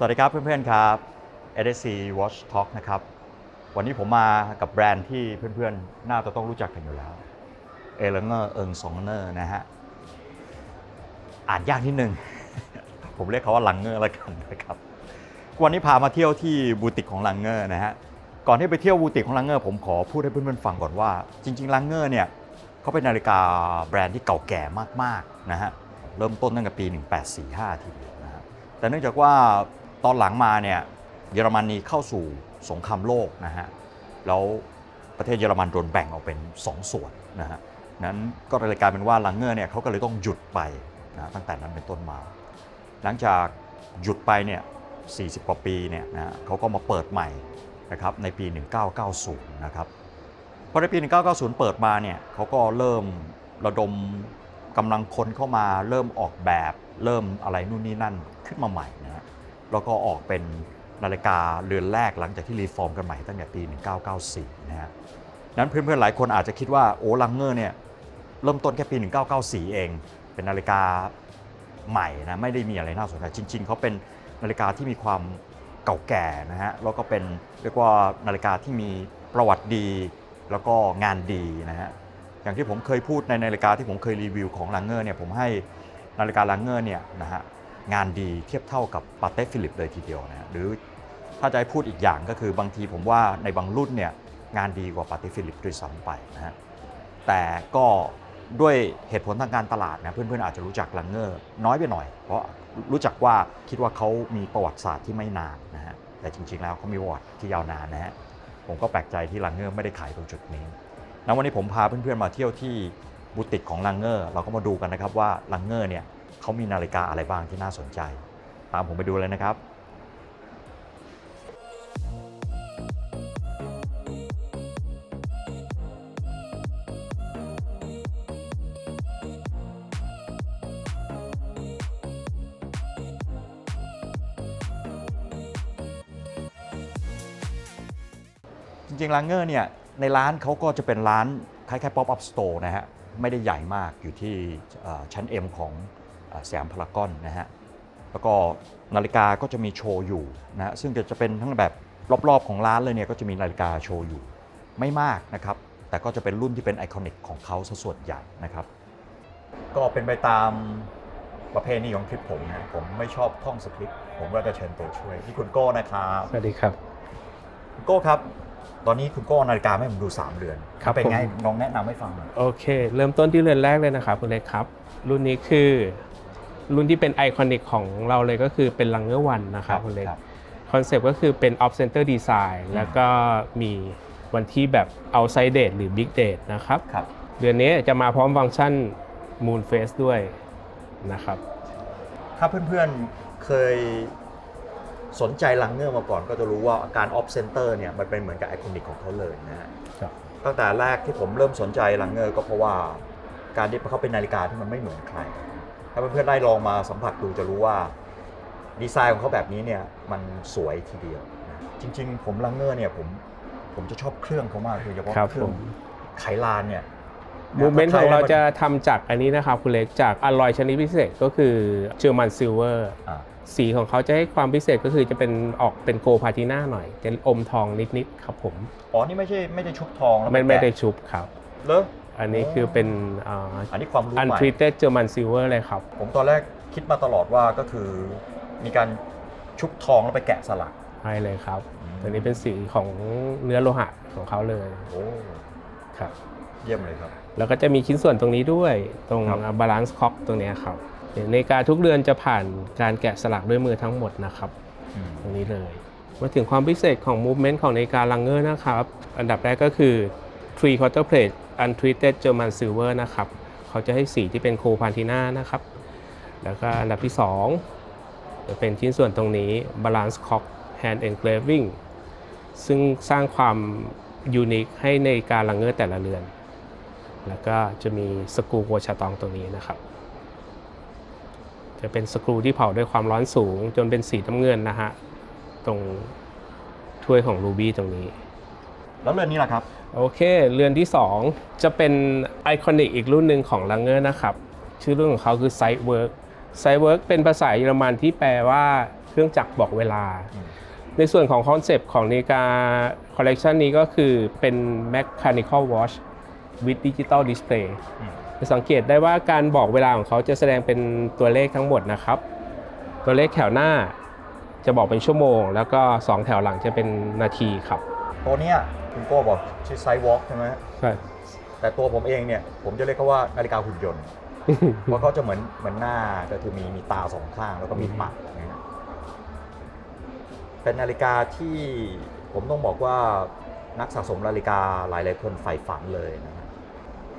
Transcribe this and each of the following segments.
สวัสดีครับเพื่อนๆครับ ADC Watch Talk นะครับ วันนี้ผมมากับแบรนด์ที่เพื่อนๆ น่าจะต้องรู้จักกันอยู่แล้ว เอเลเงอร์เอิงซองเนอร์นะฮะ อ่านยากนิดนึง ผมเรียกเขาว่าลังเงอร์ล้วกันนะครับ วันนี้พามาเที่ยวที่บูติกของลังเงอร์นะฮะ ก่อนที่ไปเที่ยวบูติกของลังเงอร์ผมขอพูดให้เพื่อนๆ ฟังก่อนว่า จริงๆลังเงอร์เนี่ยเขาเป็นนาฬิกาแบรนด์ที่เก่าแก่มากๆนะฮะ เริ่มต้นตั้งแต่ปี 1845 ทีเดียวนะฮะ แต่เนื่องจากว่า ตอนหลังมาเนี่ยเยอรมนีเข้าสู่สงครามโลกนะฮะแล้วประเทศเยอรมันโดนแบ่งออกเป็น 2 ส่วนนะฮะนั้นก็เลยกลายเป็นว่าลังเงอร์เนี่ยเขาก็เลยต้องหยุดไปนะตั้งแต่นั้นเป็นต้นมา หลังจากหยุดไปเนี่ย 40 กว่าปีเนี่ยนะฮะเขาก็มาเปิดใหม่นะครับในปี 1990 นะครับพอในปี 1990 เปิดมาเนี่ยเขาก็เริ่มระดมกำลังคนเข้ามาเริ่มออกแบบ เริ่มอะไรนู่นนี่นั่นขึ้นมาใหม่นะฮะ แล้วก็ออกเป็นนาฬิกาเรือนแรกหลังจากที่รีฟอร์มกันใหม่ตั้งแต่ปี 1994 นะฮะนั้นเพื่อนๆหลายคนอาจจะคิดว่าโอ้ลังเงอร์เนี่ยเริ่มต้นแค่ปี 1994 เอง เป็นนาฬิกาใหม่นะไม่ได้มีอะไรน่าสนใจจริง ๆเขาเป็นนาฬิกาที่มีความเก่าแก่นะฮะแล้วก็เป็นเรียกว่านาฬิกาที่มีประวัติดี แล้วก็งานดีนะฮะอย่างที่ผมเคยพูดในนาฬิกาที่ผมเคยรีวิวของลังเงอร์เนี่ยผมให้นาฬิกาลังเงอร์เนี่ยนะฮะ งานดีเทียบเท่ากับปาเต้ฟิลิปเลยทีเดียวนะฮะหรือถ้าจะให้พูดอีกอย่างก็คือบางทีผมว่าในบางรุ่นเนี่ยงานดีกว่าปาเต้ฟิลิปด้วยซ้ำไปนะฮะแต่ก็ด้วยเหตุผลทางการตลาดนะเพื่อนๆอาจจะรู้จักลังเงอร์น้อยไปหน่อย เพราะรู้จักว่าคิดว่าเขามีประวัติศาสตร์ที่ไม่นานนะฮะแต่จริงๆแล้วเขามีประวัติที่ยาวนานนะฮะผมก็แปลกใจที่ลังเงอร์ไม่ได้ขายตรงจุดนี้แล้ววันนี้ผมพาเพื่อนๆมาเที่ยวที่บูติกของลังเงอร์เราก็มาดูกันนะครับว่าลังเงอร์เนี่ย เขามีนาฬิกาอะไรบ้างที่น่าสนใจ ตามผมไปดูเลยนะครับจริงๆลังเงอร์เนี่ยในร้านเขาก็จะเป็นร้านคล้ายๆป๊อปอัพสโตร์นะฮะ ไม่ได้ใหญ่มากอยู่ที่ชั้น M ของ สยามพารากอนนะฮะแล้วก็นาฬิกาก็จะมีโชว์อยู่นะฮะซึ่งจะเป็นทั้งแบบรอบๆของร้านเลยเนี่ยก็จะมีนาฬิกาโชว์อยู่ไม่มากนะครับ แต่ก็จะเป็นรุ่นที่เป็นไอคอนิกของเขาซะส่วนใหญ่นะครับ ก็เป็นไปตามประเพณีของคลิปผมนะผมไม่ชอบท่องสคริปต์ผมก็จะเชิญตัวช่วยที่คุณโก้นะครับสวัสดีครับ คุณโก้ครับ ตอนนี้คุณโก้เอานาฬิกาให้ผมดู 3 เรือนครับเป็นไงผมลองแนะนำให้ฟังหน่อย โอเค เริ่มต้นที่เรือนแรกเลยนะครับคุณเล็กครับ รุ่นนี้คือ รุ่นที่เป็นไอคอนิกของเราเลยก็คือเป็นลังเงอร์วันนะครับคุณเล็กคอนเซปต์ก็คือเป็น off center design แล้วก็มีวันที่แบบ outside date หรือ big date นะครับครับเดือนนี้จะมาพร้อมฟังก์ชัน moon phase ด้วยนะครับ ถ้าเพื่อนๆเคยสนใจลังเงอร์มาก่อนก็จะรู้ว่าการออฟเซนเตอร์เนี่ยมันเป็นเหมือนกับไอคอนิกของเขาเลยนะฮะครับตั้งแต่แรกที่ผมเริ่มสนใจลังเงอร์ก็เพราะว่าการที่เขาเป็นนาฬิกาที่มันไม่เหมือนใคร ถ้าเพื่อนๆได้ลองมาสัมผัสดูจะรู้ว่าดีไซน์ของเขาแบบนี้เนี่ยมันสวยทีเดียวนะจริง ๆ ผมลังเงอร์เนี่ยผมผมจะชอบเครื่องเขามากโดยเฉพาะครับเครื่อผงมไขลานเนี่ยมูเมนต์ถ้ของเราใคได้มจะทำจากอันนี้นะครับคุณเล็กจากอลลอยชนิดพิเศษก็คือเจอร์มันซิลเวอร์ อ่าสีของเขาจะให้ความพิเศษก็คือจะเป็นออกเป็นโกลพาติน่าหน่อยจะอมทองนิดๆครับผม อ๋อนี่ไม่ใช่ไม่ได้ชุบทองแล้วไม่ไม่ได้แกะชุบครับ เหรอ อันนี้คือเป็นอ่าอันนี้ความรู้อันใหม่ ทรีเต็ดเจอร์มันซิลเวอร์เลยครับ ผมตอนแรกคิดมาตลอดว่าก็คือมีการชุบทองแล้วไปแกะสลัก ใช่เลยครับ อืม ตัวนี้เป็นสีของเนื้อโลหะของเขาเลยโอ้ครับ เยี่ยมเลยครับ แล้วก็จะมีชิ้นส่วนตรงนี้ด้วย ตรงครับบาลานซ์คอกตรงเนี้ยครับในการทุกเรือนจะผ่านการแกะสลักด้วยมือทั้งหมดนะครับอืมตรงนี้เลย มาถึงความพิเศษของ movement ของนาฬิกาลังเกอร์นะครับ อันดับแรกก็คือ three quarter plate untreated German silver นะครับ เขาจะให้สีที่เป็นโคพา t ิน่านะครับ แล้วก็อันดับที่2จะเป็นชิ้นส่วนตรงนี้ balance cock hand engraving ซึ่งสร้างความยูนิคให้ในการลังเกอร์แต่ละเรือน แล้วก็จะมีสกรูโกชาตองตรงนี้นะครับ จะเป็นสกรูที่เผาด้วยความร้อนสูง จนเป็นสีน้ำเงินนะฮะ ตรงถ้วยของรูบี้ตรงนี้ แล้วเรือนนี้ล่ะครับ โอเค เรือนที่ 2 จะเป็นไอคอนิกอีกรุ่นหนึ่งของลังเกอร์นะครับ ชื่อรุ่นของเขาคือ Sight Work Sight Work เป็นภาษาเยอรมันที่แปลว่าเครื่องจักรบอกเวลา ในส่วนของคอนเซปต์ของนาฬิกาคอลเลกชันนี้ก็คือเป็น mechanical watch with digital display จะสังเกตได้ว่าการบอกเวลาของเขาจะแสดงเป็นตัวเลขทั้งหมดนะครับ ตัวเลขแถวหน้าจะบอกเป็นชั่วโมง แล้วก็ 2 แถวหลังจะเป็นนาทีครับ ตัวเนี้ยคุณโก้บอกชื่อไซวอล์กใช่ไหมฮะใช่ แต่ตัวผมเองเนี่ยผมจะเรียกเขาว่านาฬิกาหุ่นยนต์ เพราะเขาจะเหมือนเหมือนหน้าก็คือมีมีตาสองข้างแล้วก็มีปากนะฮะเป็นนาฬิกาที่ผมต้องบอกว่านักสะสมนาฬิกาหลายหลายๆคนใฝ่ฝันเลยนะฮะ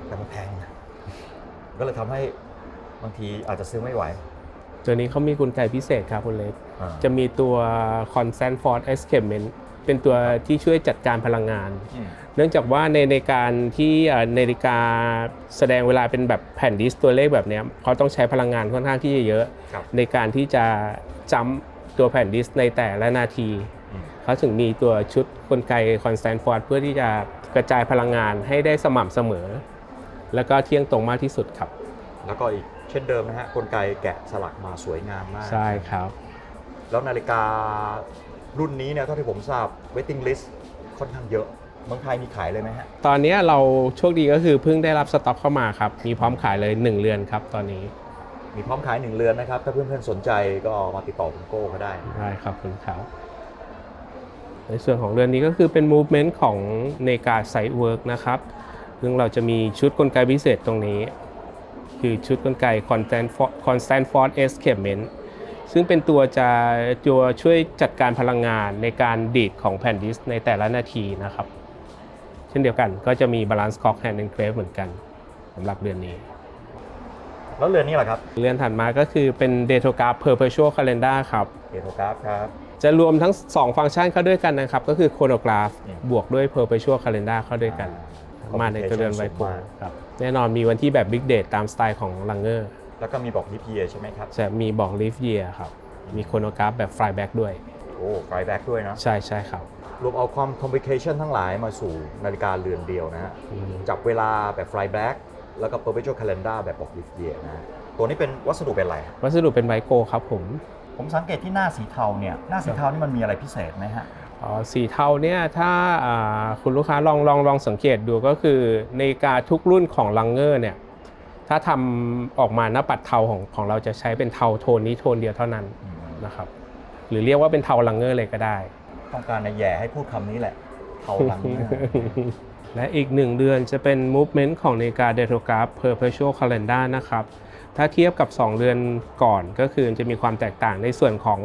แต่มันแพงนะก็เลยทำให้บางทีอาจจะซื้อไม่ไหว ตัวนี้เขามีกลไกพิเศษครับคุณเล็ก อ่า จะมีตัว constant force escapement เป็นตัวที่ช่วยจัดการพลังงานอืมเนื่องจากว่าในในการที่เอ่อนาฬิกาแสดงเวลาเป็นแบบแผ่นดิสตัวเลขแบบเนี้ยเขาต้องใช้พลังงานค่อนข้างที่จะเยอะครับในการที่จะจำตัวแผ่นดิสในแต่ละนาทีอืมเขาถึงมีตัวชุดกลไก constant force เพื่อที่จะกระจายพลังงานให้ได้สม่ำเสมอ แล้วก็เที่ยงตรงมากที่สุดครับ แล้วก็อีกเช่นเดิมนะฮะกลไกแกะสลักมาสวยงามมาก ใช่ครับ แล้วนาฬิกา รุ่นนี้เนี่ยเท่าที่ผมทราบ waiting list ค่อนข้างเยอะเมืองไทยมีขายเลยไหมฮะ ตอนนี้เราโชคดีก็คือเพิ่งได้รับสต็อกเข้ามาครับ มีพร้อมขายเลย 1 เรือนครับตอนนี้ มีพร้อมขายหนึ่งเรือนนะครับ ถ้าเพื่อนๆสนใจก็มาติดต่อคุณโก้ก็ได้ได้ครับคุณครับในส่วนของเรือนนี้ก็คือเป็น movement ของเนกา site work นะครับ ซึ่งเราจะมีชุดกลไกพิเศษตรงนี้ คือชุดกลไก constant for- constant force escapement ซึ่งเป็นตัวจะตัวช่วยจัดการพลังงานในการดีดของแผ่นดิสก์ในแต่ละนาทีนะครับ เช่นเดียวกันก็จะมี balance clock hand engrave เหมือนกันสำหรับเรือนนี้ แล้วเรือนนี้แหละครับเรือนถัดมาก็คือเป็น Datograph Perpetual Calendar ครับเอโทกราฟครับ จะรวมทั้ง 2 ฟังก์ชันเข้าด้วยกันนะครับ ก็คือ Chronograph อืม บวกด้วย Perpetual Calendar เข้าด้วยกัน มาในตัวเรือนไวโปครับแน่นอนมีวันที่แบบ Big Date ตามสไตล์ของลังเกอร์ แล้วก็มีบอกลิปเยียใช่ไหมครับ จะมีบอก Leaf Year ครับ มี Chronograph แบบ Flyback ด้วย โอ้ไฟแบ็กด้วยนะใช่ใช่ครับ รวมเอาความคอมพลิเคชันทั้งหลายมาสู่นาฬิกาเรือนเดียวนะฮะอืม จับเวลาแบบ fly back แล้วก็ perpetual calendar แบบบอก lift year นะฮะตัวนี้เป็นวัสดุเป็นอะไรวัสดุเป็นไวโกครับผมผมสังเกตที่หน้าสีเทาเนี่ยหน้าสีเทานี่มันมีอะไรพิเศษไหมฮะ อ๋อสีเทาเนี่ยถ้าอ่าคุณลูกค้าลองลองลองสังเกตดูก็คือในกาทุกรุ่นของลังเกอร์เนี่ย ถ้าทำออกมาหน้าปัดเทาของของเราจะใช้เป็นเทาโทนนี้โทนเดียวเท่านั้นนะครับ หรือเรียกว่าเป็นเทาลังเกอร์เลยก็ได้ ต้องการในแย่ให้พูดคำนี้แหละ เทาลังเนี่ยและอีกหนึ่งเดือนจะเป็น movement ของนาฬิกา Datograph Perpetual Calendar นะครับ ถ้าเทียบกับ 2 เดือนก่อนก็คือจะมีความแตกต่างในส่วนของ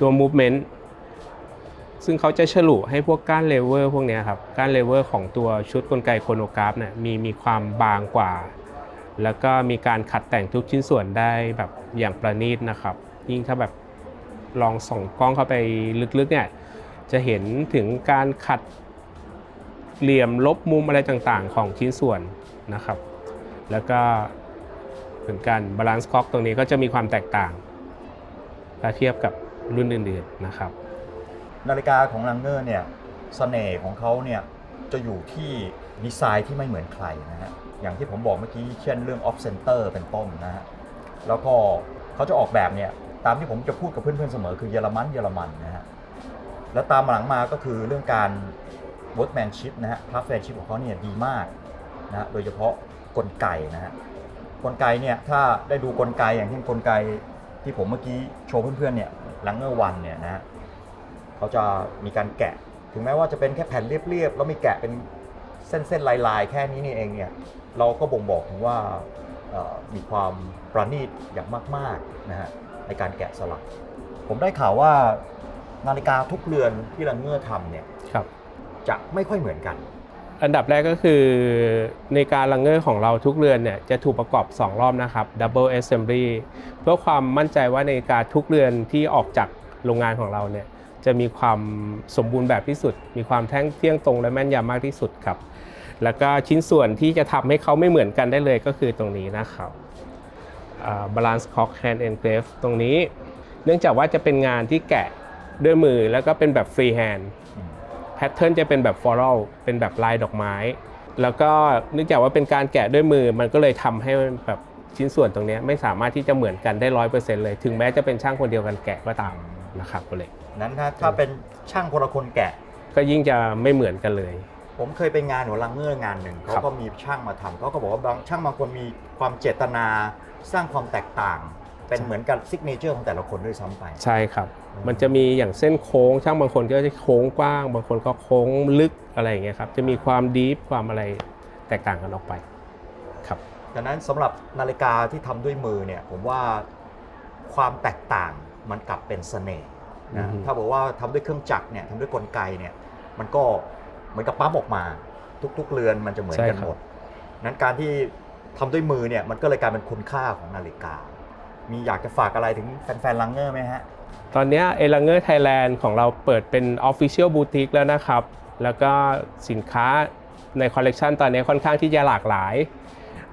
ตัว movement ซึ่งเขาจะฉลุให้พวกก้านเลเวอร์พวกเนี้ยครับ ก้านเลเวอร์ของตัวชุดกลไกโครโนกราฟเนี่ยมีมีความบางกว่า แล้วก็มีการขัดแต่งทุกชิ้นส่วนได้แบบอย่างประณีตนะครับ ยิ่งถ้าแบบลองส่องกล้องเข้าไปลึกๆเนี่ยจะเห็นถึงการขัดเหลี่ยมลบมุมอะไรต่างๆ ของชิ้นส่วนนะครับ แล้วก็เหมือนกันบาลานซ์คอกตรงนี้ก็จะมีความแตกต่างถ้าเทียบกับรุ่นอื่นๆนะครับ นาฬิกาของลังเนอร์เนี่ยสเสน่ห์ของเขาเนี่ยจะอยู่ที่ดีไซน์ที่ไม่เหมือนใครนะฮะ อย่างที่ผมบอกเมื่อกี้เช่นเรื่อง off center เป็นต้นนะฮะแล้วก็เขาจะออกแบบเนี่ยตามที่ผมจะพูดกับเพื่อนๆเสมอคือเยอรมันเยอรมันนะฮะแล้วตามหลังมาก็คือเรื่องการ workmanship นะฮะ craftsmanship ของเขาเนี่ยดีมากนะฮะโดยเฉพาะกลไกนะฮะกลไกเนี่ยถ้าได้ดูกลไกอย่างเช่นกลไกที่ผมเมื่อกี้โชว์เพื่อนๆเนี่ยลังเนอร์วันเนี่ยนะฮะเขาจะมีการแกะ ถึงแม้ว่าจะเป็นแค่แผ่นเรียบๆแล้วมีแกะเป็น เส้นๆลายๆแค่นี้นี่เองเนี่ยเราก็บ่งบอกถึงว่าเอ่อมีความประณีตอย่างมากๆนะฮะในการแกะสลัก ผมได้ข่าวว่านาฬิกาทุกเรือนที่ลังเงอร์ทำเนี่ยครับจะไม่ค่อยเหมือนกัน อันดับแรกก็คือในการลังเกอร์ของเราทุกเรือนเนี่ยจะถูกประกอบ 2 รอบนะครับ Double Assembly เพื่อความมั่นใจว่าในาฬิการทุกเรือนที่ออกจากโรงงานของเราเนี่ย จะมีความสมบูรณ์แบบที่สุด มีความแท่งเที่ยงตรงและแม่นยำมากที่สุดครับ แล้วก็ชิ้นส่วนที่จะทำให้เขาไม่เหมือนกันได้เลยก็คือตรงนี้นะครับ Balance Cock Hand Engrave ตรงนี้ เนื่องจากว่าจะเป็นงานที่แกะด้วยมือแล้วก็เป็นแบบ Freehand แพทเทิร์นจะเป็นแบบฟลอรัลเป็นแบบลายดอกไม้ แล้วก็เนื่องจากว่าเป็นการแกะด้วยมือมันก็เลยทำให้แบบชิ้นส่วนตรงนี้ไม่สามารถที่จะเหมือนกันได้ร้อยเปอร์เซ็นต์เลย ถึงแม้จะเป็นช่างคนเดียวกันแกะก็ตามนะครับตัวเล็ก นั้นถ้าถ้าเป็นช่างคนละคนแกะ ก็ยิ่งจะไม่เหมือนกันเลย ผมเคยไปงานหัวลังเงอร์งานหนึ่งครัเขาบก็มีช่างมาทำเขาก็บอกว่าบางช่างบางคนมีความเจตนาสร้างความแตกต่าง เป็นเหมือนกับซิกเนเจอร์ของแต่ละคนด้วยซ้ำไปใช่ครับอืมมันจะมีอย่างเส้นโค้ง ช่างบางคนก็จะโค้งกว้าง บางคนก็โค้งลึกอะไรอย่างเงี้ยครับจะมีความดีฟความอะไรแตกต่างกันออกไปครับดังนั้นสำหรับนาฬิกาที่ทำด้วยมือเนี่ยผมว่าความแตกต่างมันกลับเป็นเสน่ห์อื นะอฮึถ้าบอกว่าทำด้วยเครื่องจักรเนี่ยทำด้วยกลไกเนี่ยมันก็เหมือนกับปั๊มออกมา ทุก ๆ เรือนมันจะเหมือนกันหมดนั้นการที่ทำด้วยมือเนี่ยมันก็เลยกลายเป็นคุณค่าของนาฬิกา มีอยากจะฝากอะไรถึงแฟนๆลังเงอร์ไหมฮะ ตอนเนี้เอลังเกอร์ไทยแลนด์ของเราเปิดเป็น Official Boutique แล้วนะครับ แล้วก็สินค้าในคอลเลกชันตอนนี้ค่อนข้างที่จะหลากหลาย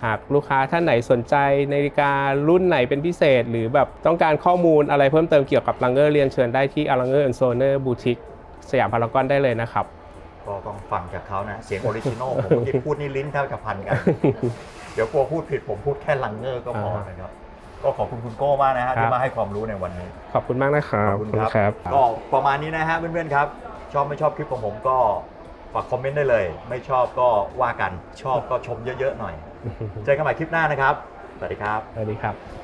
หากลูกค้าท่านไหนสนใจนาฬิการุ่นไหนเป็นพิเศษ หรือแบบต้องการข้อมูลอะไรเพิ่มเติมเกี่ยวกับลังเกอร์เรียนเชิญได้ที่อลังเกอร์แอนด์โซเนอร์บูติกสยามพารากอนได้เลยนะครับ ก็ต้องฟังจากเขานะ เสียงออริจินอลผมเมื่อกี้พูดนี่ลิ้นแทบจะพันกัน เดี๋ยวกลัวพูดผิดผมพูดแค่ลังเงอร์ก็พอนะครับก็ขอบคุณคุณโก้มากนะฮะครับที่มาให้ความรู้ในวันนี้ ขอบคุณมากนะครับขอบคุณครับ ก็ประมาณนี้นะฮะเพื่อนๆครับ ชอบไม่ชอบคลิปของผมก็ ฝากคอมเมนต์ได้เลย ไม่ชอบก็ว่ากันชอบก็ชมเยอะๆหน่อย เจอกันใหม่คลิปหน้านะครับ สวัสดีครับ สวัสดีครับ